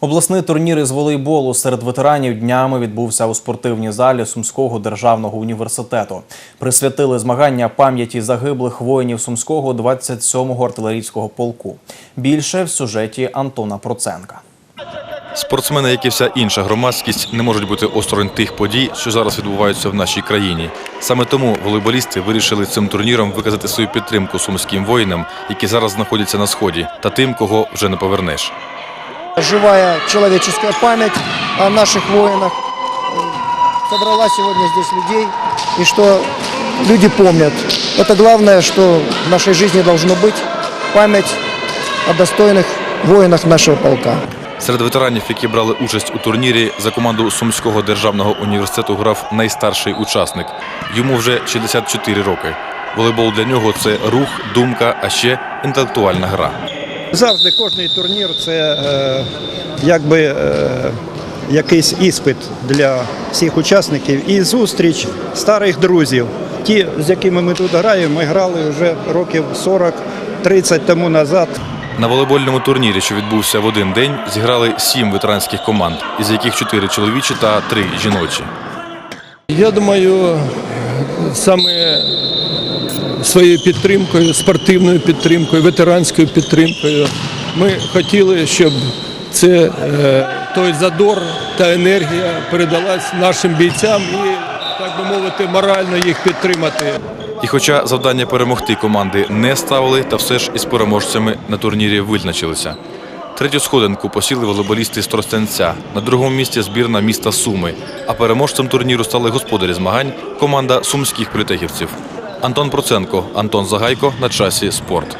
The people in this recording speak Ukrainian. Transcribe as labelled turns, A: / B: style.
A: Обласний турнір із волейболу серед ветеранів днями відбувся у спортивній залі Сумського державного університету. Присвятили змагання пам'яті загиблих воїнів Сумського 27-го артилерійського полку. Більше в сюжеті Антона Проценка.
B: Спортсмени, як і вся інша громадськість, не можуть бути осторонь тих подій, що зараз відбуваються в нашій країні. Саме тому волейболісти вирішили цим турніром виказати свою підтримку сумським воїнам, які зараз знаходяться на сході, та тим, кого вже не повернеш.
C: живая человеческая память о наших воинах. Э, Собрала сегодня здесь людей, и что люди помнят. Это главное, что в нашей жизни должно быть память о достойных воинах нашего полка.
B: Серед ветеранів, які брали участь у турнірі, за команду Сумського державного університету грав найстарший учасник. Йому вже 64 роки. Волейбол для нього це рух, думка, а ще інтелектуальна гра.
D: Завжди кожний турнір це е, якби е, якийсь іспит для всіх учасників і зустріч старих друзів. Ті, з якими ми тут граємо, ми грали вже років 40-30 тому назад.
B: На волейбольному турнірі, що відбувся в один день, зіграли сім ветеранських команд, із яких чотири чоловічі та три жіночі.
E: Я думаю, саме своєю підтримкою, спортивною підтримкою, ветеранською підтримкою ми хотіли, щоб це е, той задор та енергія передалась нашим бійцям і, так би мовити, морально їх підтримати.
B: І хоча завдання перемогти команди не ставили, та все ж із переможцями на турнірі визначилися. Третю сходинку посіли волейболісти з Тростянця. На другому місці збірна міста Суми. А переможцем турніру стали господарі змагань команда сумських політехівців. Антон Проценко, Антон Загайко на часі спорт.